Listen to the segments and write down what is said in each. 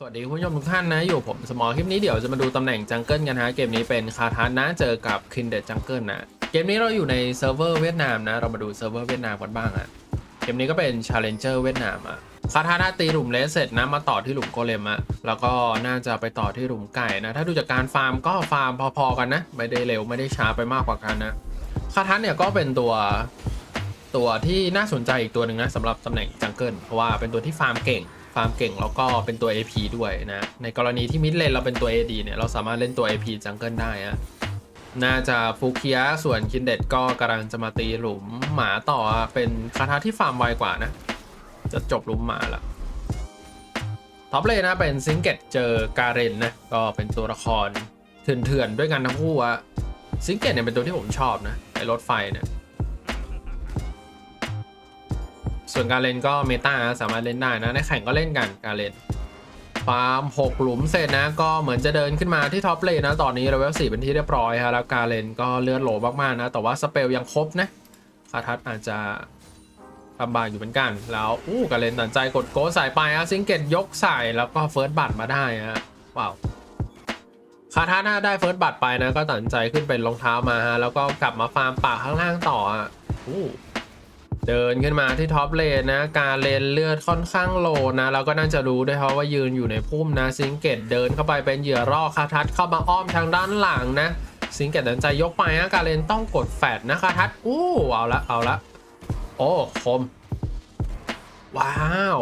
สวัสดีคุณผู้ชมทุกท่านนะ อยู่ผมสมอลคลิปนี้เดี๋ยวจะมาดูตำแหน่งจังเกิลกันฮะเกมนี้เป็นคาทันนะเจอกับคินเด d จังเกิลนะ เกมนี้เราอยู่ในเซิร์ฟเวอร์เวียดนามนะ เรามาดูเซิร์ฟเวอร์เวียดนามกันบ้างอะ เกมนี้ก็เป็น Challenger เวียดนามอะคาทาน่าตีหลุมเลสเสร็จนะมาต่อที่หลุมโกเลมอะแล้วก็น่าจะไปต่อที่หลุมไก่นะ ถ้าดูจากการฟาร์มก็ฟาร์มพอๆกันนะ ไม่ได้เร็วไม่ได้ช้าไปมากกว่ากันนะคาทันเนี่ยก็เป็นตัวตัวที่น่าสนใจอีกตัวหนึ่งนะสำหรับตำแหน่งจังเกิลเพราะว่าเป็นตัวที่ฟาร์มเก่ง ฟาร์มเก่งแล้วก็เป็นตัว AP ด้วยนะ ในกรณีที่มิดเลนเราเป็นตัว AD เนี่ย เราสามารถเล่นตัว AP จังเกิลได้อะน่าจะฟูเคียส่วนคินเดตก็กำลังจะมาตีหลุมหมาต่อเป็นคาถาที่ฟาร์มไวกว่านะ จะจบหลุมหมาละท็อปเลยนะเป็นซิงเกตเจอการเรนนะก็เป็นตัวละครเถื่อนๆด้วยกันทั้งคู่อะซิงเกตเนี่ยเป็นตัวที่ผมชอบนะไอรถไฟเนี่ย ส่วนการเล่นก็เมตาสามารถเล่นได้นะในแข่งก็เล่นกันการเล่นฟาร์ม6หลุมเสร็จนะ ก็เหมือนจะเดินขึ้นมาที่ท็อปเลนนะ ตอนนี้เลเวล4เป็นที่เรียบร้อยฮะแล้วการเล่นก็เลือดโหลมากๆนะ แต่ว่าสเปลยังครบนะคาทัศอาจจะลำบากอยู่เหมือนกัน แล้วอู้การเล่นตัดใจกดโกสายไปอะซิงเกตยกใส่แล้วก็เฟิร์สบัตมาได้ฮะว้าวคาทัศถ้าได้เฟิร์สบัตไปนะ ก็ตัดใจขึ้นเป็นรองเท้ามาฮะแล้วก็กลับมาฟาร์มป่าข้างล่างต่ออะอู้ เดินขึ้นมาที่ท็อปเลนนะ การเลนเลือดค่อนข้างโลนะเราก็น่าจะรู้ด้วยเพราะว่ายืนอยู่ในพุ่มนะซิงเกตเดินเข้าไปเป็นเหยื่อล่อคาทัดเข้ามาอ้อมทางด้านหลังนะซิงเกตตัดใจยกไปนะการเลนต้องกดแฟดนะคาทัดอู้เอาละเอาละโอ้คม ว้าว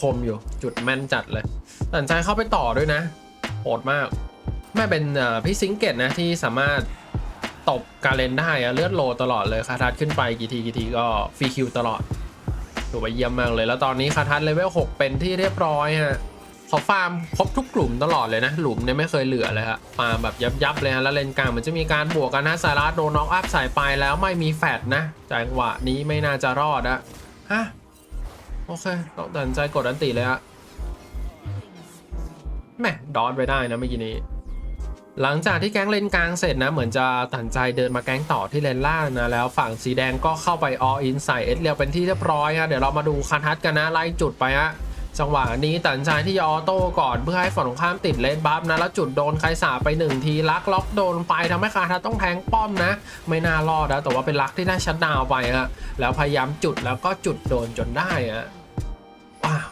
คมอยู่จุดแม่นจัดเลยตัดใจเข้าไปต่อด้วยนะโหดมากแม่เป็นเอ่อพี่ซิงเกตนะที่สามารถ ตบกาเลนได้อะเลือดโลตลอดเลยคาทัดขึ้นไปกี่ทีกี่ทีก็ฟรีคิวตลอดถือว่าเยี่ยมมากเลย แล้วตอนนี้คาทัดเลเวล6เป็นที่เรียบร้อยฮะเขาฟาร์มครบทุกกลุ่มตลอดเลยนะ หลุมเนี่ยไม่เคยเหลือเลยฮะฟาร์มแบบยับยับๆเลยฮะแล้วเลนกลางมันจะมีการบวกกันนะสารัสโดนน็อกอัพสายไปแล้วไม่มีแฟดนะจังหวะนี้ไม่น่าจะรอดอะฮะโอเคต้องตัดสินใจกดอันติเลยฮะแม่ดอดไปได้นะเมื่อกี้นี้ หลังจากที่แก๊งเลนกลางเสร็จนะ เหมือนจะตัดใจเดินมาแก๊งต่อที่เลนล่างนะแล้วฝั่งสีแดงก็เข้าไป all in ใส่เอสเรียวเป็นที่เรียบร้อยฮะเดี๋ยวเรามาดูคันทัดกันนะไล่จุดไปฮะจังหวะนี้ตัดใจที่จะออโต้ก่อนเพื่อให้ฝั่งตรงข้ามติดเลนบัฟนะแล้วจุดโดนใครสาบไปหนึ่งทีลักล็อกโดนไปทำให้คาทัดต้องแทงป้อมนะ ไม่น่ารอดนะแต่ว่าเป็นลักที่ได้ชัดดาวน์ไปฮะแล้วพยายามจุดแล้วก็จุดโดนจนได้ฮะว้าว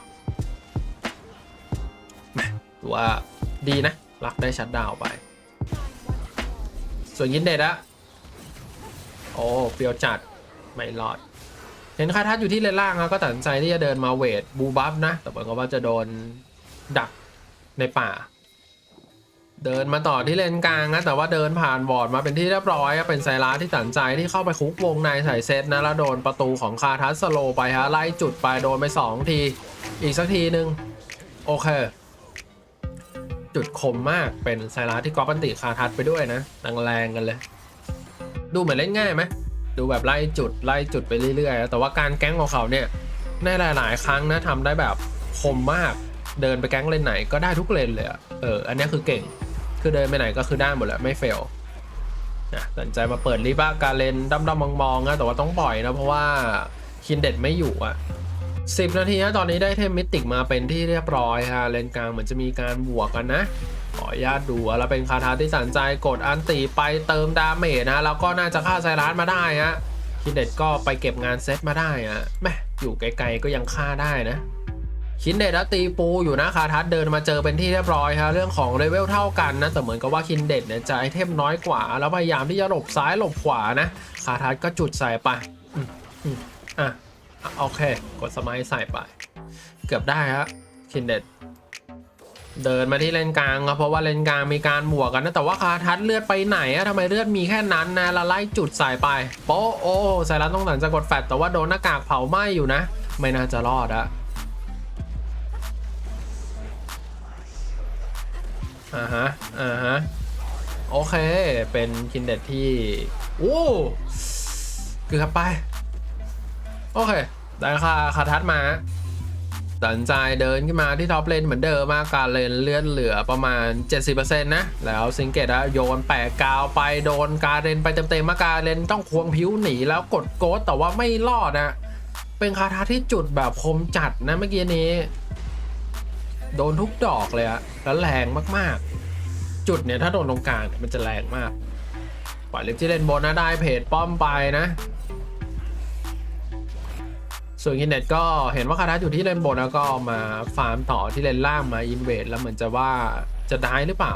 ว่าดีนะลักได้ชัดดาวน์ไป ส่วนยินเด็ดอะโอ้เปรียวจัดไม่รอด เห็นคาทัดอยู่ที่เลนล่างอะก็ตัดสินใจที่จะเดินมาเวทบูบัฟนะ แต่เหมือนกับว่าจะโดนดักในป่า เดินมาต่อที่เลนกลางนะ แต่ว่าเดินผ่านบอร์ดมาเป็นที่เรียบร้อย เป็นไซรัสที่ตัดใจที่เข้าไปคุกวงในใส่เซตนะแล้วโดนประตูของคาทัสสโลไปฮะไล่จุดไปโดนไป 2 ที อีกสักทีหนึ่งโอเค จุดคมมากเป็นไซรัสที่กอปันติคาทัดไปด้วยนะแรงๆกันเลย ดูเหมือนเล่นง่ายไหมดูแบบไล่จุดไล่จุดไปเรื่อยๆ แต่ว่าการแก๊งของเขาเนี่ยในหลาย ๆ ครั้งนะทำได้แบบคมมากเดินไปแก๊งเลนไหนก็ได้ทุกเลนเลยอเอออันนี้คือเก่งคือเดินไปไหนก็คือได้หมดแหละไม่เฟลนะสนใจมาเปิดรีบ้าการเลนดำๆมองๆนะแต่ว่าต้องปล่อยนะเพราะว่าคินเด็ดไม่อยู่อะ สิบนาทีนะตอนนี้ได้เทมมิติกมาเป็นที่เรียบร้อยฮะเลนกลางเหมือนจะมีการบวกกันนะ ขออนุญาตดูอะแล้วเป็นคาถาที่สันใจกดอันตีไปเติมดาเมจนะแล้วก็น่าจะฆ่าไซรัสมาได้ฮะคินเด็ดก็ไปเก็บงานเซตมาได้อะแม่อยู่ไกลๆก็ยังฆ่าได้นะคินเด็ดแล้วตีปูอยู่นะคาทัดเดินมาเจอเป็นที่เรียบร้อยฮะเรื่องของเลเวลเท่ากันนะแต่เหมือนกับว่าคินเด็ดเนี่ยจะไอเทมน้อยกว่า แล้วพยายามที่จะหลบซ้ายหลบขวานะคาทัดก็จุดใส่ไปอืมอืมอะ โอเค กดสมัยใส่ไป เกือบได้ครับคินเด็ดเดินมาที่เลนกลางครับเพราะว่าเลนกลางมีการบวกกันนะแต่ว่าคาทัดเลือดไปไหนอะทำไมเลือดมีแค่นั้นนะล้วไล่จุดใส่ไปโป๊โอ้ใส่แล้วต้องตัดจะกดแฟดแต่ว่าโดนหน้ากากเผาไหม้อยู่นะ ไม่น่าจะรอดอะอ่าฮะอ่าฮะโอเคเป็นคินเด็ดที่โอ้เกือบไป โอเค ได้ค่าคาทัดมาตัดสินใจเดินขึ้นมาที่ท็อปเลนเหมือนเดิมมากการเลนเลื่อนเหลือประมาณ 70%นะ แล้วซิงเกตอะโยนแปะกาวไปโดนการเลนไปเต็มๆมาการเลนต้องควงผิวหนีแล้วกดโกดแต่ว่าไม่รอดนะเป็นคาถาที่จุดแบบคมจัดนะเมื่อกี้นี้ โดนทุกดอกเลยอะแล้วแรงมากๆ จุดเนี่ยถ้าโดนตรงกลางมันจะแรงมากปล่อยเลิฟที่เล่นบนนะได้เพจป้อมไปนะ ส่วนคินเน็ตก็เห็นว่าคาทัสอยู่ที่เลนบนแล้วก็มาฟาร์มต่อที่เลนล่างมาอินเวดแล้วเหมือนจะว่าจะได้หรือเปล่า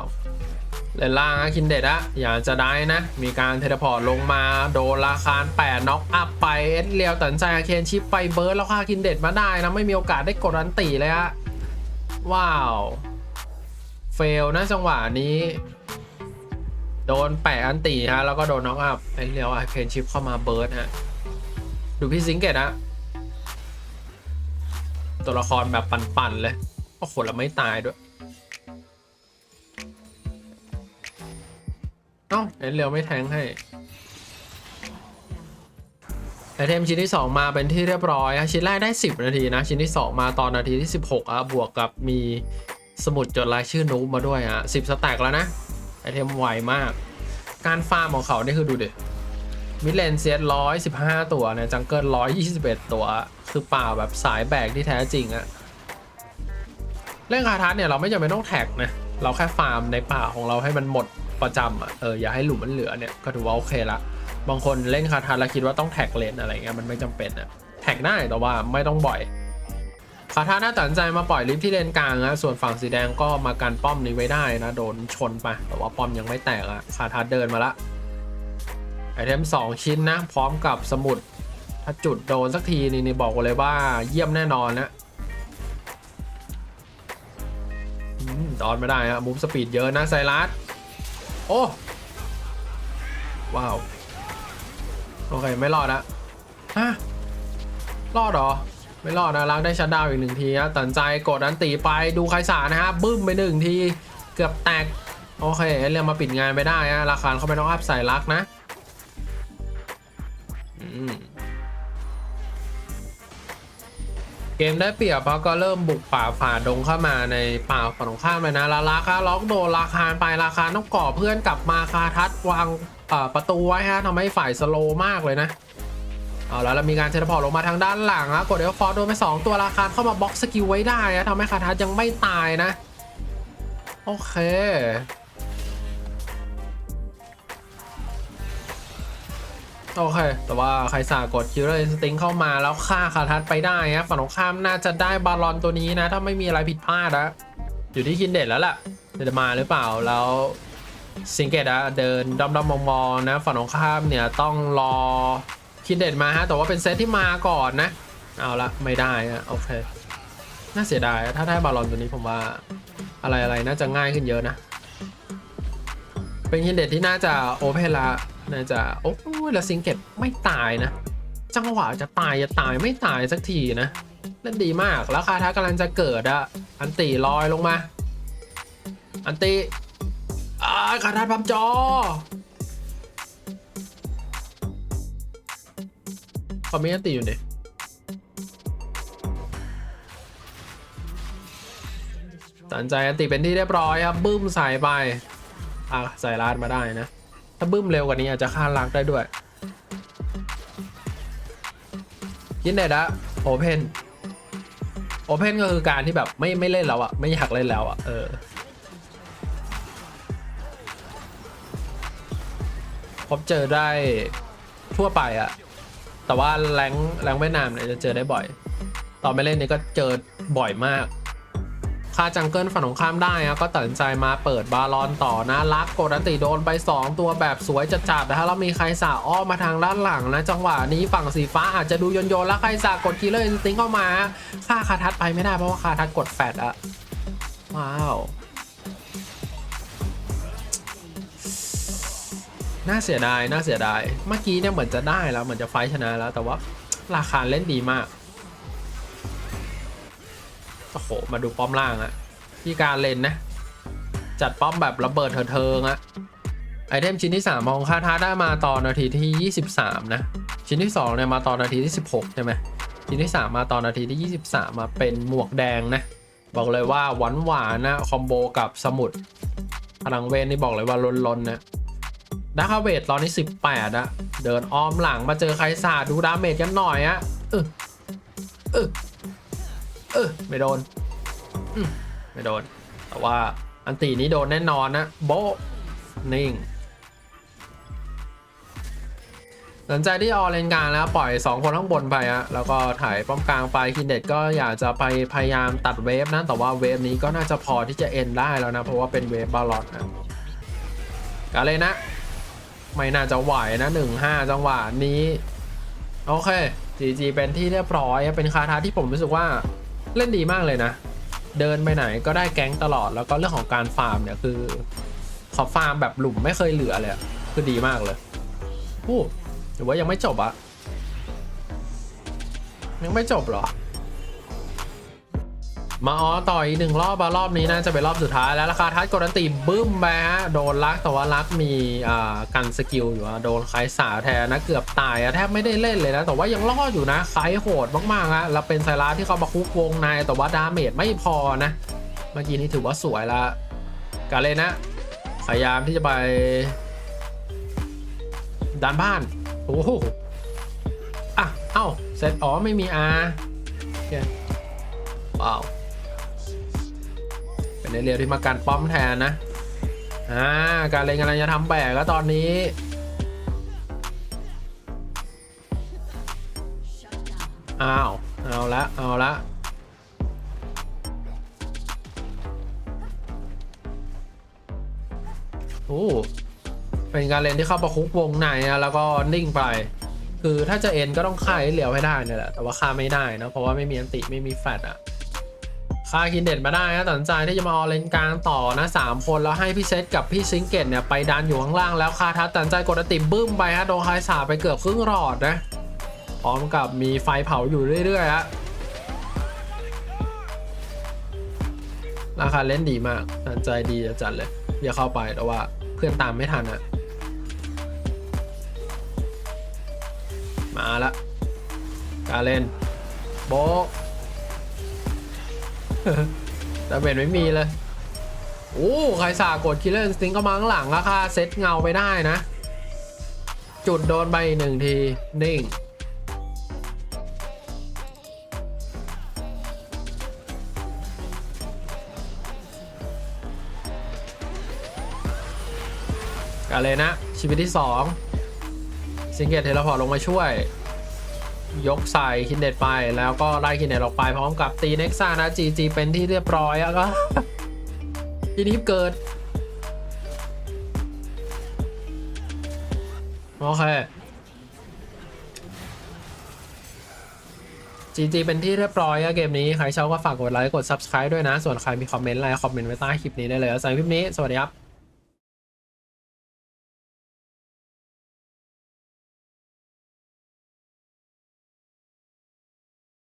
เลนล่างคินเด็ดอะอยากจะได้นะ มีการเทเลพอร์ตลงมาโดนราคาแปดน็อกอัพไปเอ็ดเลียวตัดสินใจอาเคนชิปไปเบิร์ดแล้วค่าคินเด็ดมาได้นะไม่มีโอกาสได้กดอันตีเลยฮะว้าวเฟลนะจังหวะนี้โดนแปะอันตีฮะแล้วก็โดนน็อกอัพเอ็ดเลียวอาเคนชิปเข้ามาเบิร์ดฮะดูพี่ซิงเกตอะ ตัวละครแบบปั่นๆเลยโอ้โหแล้วไม่ตายด้วยเอ้าเอ็นเรียวไม่แทงให้ไอเทมชิ้นที่ 2 มาเป็นที่เรียบร้อยอะชิ้นแรกได้ 10 นาทีนะ ชิ้นที่ 2 มาตอนนาทีที่ 16อะบวกกับมีสมุดจดรายชื่อนูบมาด้วยอะ10 สแต็กแล้วนะไอเทมไวมาก การฟาร์มของเขานี่คือดูดิ มิดเลนเซียสร้อยสิบห้าตัวเนะจังเกิลร้อยยี่สิบเอ็ดตัว คือป่าแบบสายแบกที่แท้จริงอะเล่นคาทัสเนี่ยเราไม่จำเป็นต้องแท็กนะ เราแค่ฟาร์มในป่าของเราให้มันหมดประจำอะเอออย่าให้หลุมมันเหลือเนี่ยก็ถือว่าโอเคละบางคนเล่นคาทัสแล้วคิดว่าต้องแท็กเลนอะไรเงี้ยมันไม่จำเป็นอะแท็กได้แต่ว่าไม่ต้องบ่อยคาทัสน่าตัดสินใจมาปล่อยลิฟที่เลนกลางนะส่วนฝั่งสีแดงก็มากันป้อมนี้ไว้ได้นะโดนชนไปแต่ว่าป้อมยังไม่แตกอะคาทัสเดินมาละ ไอเทม2 ชิ้นนะ พร้อมกับสมุด ถ้าจุดโดนสักทีนี่นี่บอกเลยว่าเยี่ยมแน่นอนนะอืมดอนไม่ได้อะมูฟสปีดเยอะนะไซรัสโอ้ ว้าว โอเค ไม่รอดอะฮะรอดเหรอ ไม่รอดนะล้างได้ชัดดาวอีกหนึ่งทีนะตัดสินใจกดอันตีไปดูใครสานะฮะบึ้มไปหนึ่งที เกือบแตก โอเคเรียมาปิดงานไปได้นะราคาเขาไม่ต้องอัพใส่ลักนะ เกมได้เปรียบเพราะก็เริ่มบุกป่าฝ่าดงเข้ามาในป่าฝั่งตรงข้ามเลยนะล้วราคาล็อกโดนราคาไปราคาต้องก่อเพื่อนกลับมาคาทัดวางประตูไว้ฮะทำให้ฝ่ายสโลมากเลยนะเอาแล้วเรามีการเทเลพอร์ตลงมาทางด้านหลังอะกดเอลฟอร์โดนไป 2 ตัวราคาเข้ามาบล็อกสกิลไว้ได้นะทำให้คาทัดยังไม่ตายนะ โอเค โอเค แต่ว่าใครสากดคิวเลอร์สติงเข้ามาแล้วฆ่าคาทัดไปได้ฮะฝั่งตรงข้ามน่าจะได้บาลอนตัวนี้นะ ถ้าไม่มีอะไรผิดพลาดนะอยู่ที่คินเด็ดแล้วล่ะจะมาหรือเปล่าแล้วซิงเกตอะเดินด้อมดอมมองๆนะฝั่งตรงข้ามเนี่ยต้องรอคินเด็ดมาฮะแต่ว่าเป็นเซตที่มาก่อนนะ เอาละไม่ได้อะโอเคน่าเสียดายถ้าได้บาลอนตัวนี้ผมว่าอะไรๆน่าจะง่ายขึ้นเยอะนะ เป็นคินเด็ดที่น่าจะโอเพนละ น่าจะโอ้ยแล้วซิงเก็ตไม่ตายนะ จังหวะจะตายจะตายไม่ตายสักทีนะเล่นดีมากแล้วคาทากำลังจะเกิดอะอันตีลอยลงมา อันตีอ่าคาทาพับจอขอมีอันตีอยู่ดิตัดใจอันตีเป็นที่เรียบร้อยครับบึ้มใส่ไปอะใส่ลาดมาได้นะ ถ้าบึ้มเร็วกว่านี้อาจจะฆ่าลักได้ด้วย ยินเด็ดอะโอเพนโอเพนก็คือการที่แบบไม่ไม่เล่นแล้วอะไม่อยากเล่นแล้วอะเออพบเจอได้ทั่วไปอะแต่ว่าแรงแรงเวียดนามเนี่ยจะเจอได้บ่อยตอนไม่เล่นนี่ก็เจอบ่อยมาก ค่าจังเกิลฝั่งของข้ามได้นะก็ตัดสินใจมาเปิดบาลอนต่อนะลักกดันติโดนไป 2 ตัวแบบสวยจัดๆนะฮะแล้วมีใครสาอ้อมมาทางด้านหลังนะ จังหวะนี้ฝั่งสีฟ้าอาจจะดูโยนๆแล้วใครสากดคิลเลอร์อินสติ้งเข้ามาฆ่าคาทัดไปไม่ได้เพราะว่าคาทัดกดแฟดอะว้าวน่าเสียดายน่าเสียดาย เมื่อกี้เนี่ยเหมือนจะได้แล้วเหมือนจะไฟชนะแล้วแต่ว่าราคาเล่นดีมาก โอ้โห มาดูป้อมล่างอะที่การเลนนะ จัดป้อมแบบระเบิดเถิงอะไอเทมชิ้นที่ 3 ของคาทาได้มาตอนนาทีที่ 23 นะ ชิ้นที่2เนี่ยมาตอนนาทีที่ 16 ใช่ไหมชิ้นที่ 3 มาตอนนาทีที่ 23 มาเป็นหมวกแดงนะ บอกเลยว่าหวานหวานๆนะคอมโบกับสมุดพลังเวนนี่บอกเลยว่าลนๆนะดาคาเวทตอนนี้ 18อะเดินอ้อมหลังมาเจอใครสาดดูดาเมจกันหน่อยอะเออเออ เออไม่โดนมไม่โดน แต่ว่าอันตีนี้โดนแน่นอนนะ โบนิ่งสนใจที่ออเลนกลางแล้วปล่อย 2 คนข้างบนไปอะแล้วก็ถ่ายป้อมกลางไปคินเด็ดก็อยากจะไปพยายามตัดเวฟนะแต่ว่าเวฟนี้ก็น่าจะพอที่จะเอ็นได้แล้วนะ เพราะว่าเป็นเวฟบาลอนนะกาเลยนะ ไม่น่าจะไหวนะ1-5จังหวะนี้ โอเค GG เป็นที่เรียบร้อยเป็นคาทาที่ผมรู้สึกว่า เล่นดีมากเลยนะ เดินไปไหนก็ได้แก๊งตลอดแล้วก็เรื่องของการฟาร์มเนี่ยคือขอฟาร์มแบบหลุมไม่เคยเหลือเลยคือดีมากเลยอู้หรือว่ายังไม่จบอะยังไม่จบหรอ มาอ๋อต่ออีกหนึ่งรอบรอบนี้น่าจะเป็นรอบสุดท้ายแล้วราคาทัดกดอันตีบึ้มไปฮะโดนลักแต่ว่าลักมีอ่ากันสกิลอยู่โดนไคสาแทนนะเกือบตายแทบไม่ได้เล่นเลยนะ แต่ว่ายังรอดอยู่นะไคโหดมากๆอะแล้วเป็นไซรัสที่เขามาคุกวงในแต่ว่าดาเมจไม่พอนะ เมื่อกี้นี้ถือว่าสวยละกาเลยนะพยายามที่จะไปดันบ้านโอ้โหอะเอ้าเสร็จอ๋อไม่มีอาโอเคว้าว เป็นในเรียวที่มาการป้อมแทนนะอ่าการเล่นกำลังจะทำแบกแล้วตอนนี้อ้าวเอาละเอาละโอ้เป็นการเล่นที่เข้าประคุกวงในนะแล้วก็นิ่งไป คือถ้าจะเอ็นก็ต้องฆ่าไอ้เหลียวให้ได้เนี่ยแหละแต่ว่าฆ่าไม่ได้นะเพราะว่าไม่มีอันติไม่มีแฟลตอะ ฆ่าคินเด็ดมาได้นะตัดสินใจที่จะมาออเลนกลางต่อนะสามคนแล้วให้พี่เซตกับพี่ซิงเกตเนี่ยไปดันอยู่ข้างล่างแล้วคาทัศตัดสินใจกดติบึ้มไปฮะโดนคายสาไปเกือบครึ่งหลอดนะพร้อมกับมีไฟเผาอยู่เรื่อยๆฮะราคาเล่นดีมากตัดใจดีจัดเลยอย่าเข้าไปแต่ว่าเพื่อนตามไม่ทันอะมาละการเล่นโบ ดาเมจไม่มีเลยโอ้ใครสากดคิลเลอร์สติงก็มาข้างหลังราคาเซตเงาไปได้นะ จุดโดนไปหนึ่งที นิ่ง กันเลยนะ ชีวิตที่2ซิงเกตเทเลพอร์ตลงมาช่วย ยกใส่คินเด็ดไปแล้วก็ไล่คินเด็ดออกไปพร้อมกับตีเน็กซ่านะจีจีเป็นที่เรียบร้อยแล้วก็ทีนี้เกิด โอเค GG เป็นที่เรียบร้อยอะเกมนี้ ใครชอบก็ฝากกดไลค์กด Subscribe ด้วยนะ ส่วนใครมีคอมเมนต์อะไรคอมเมนต์ไว้ใต้คลิปนี้ได้เลยแล้วสำหรับคลิปนี้ สวัสดีครับ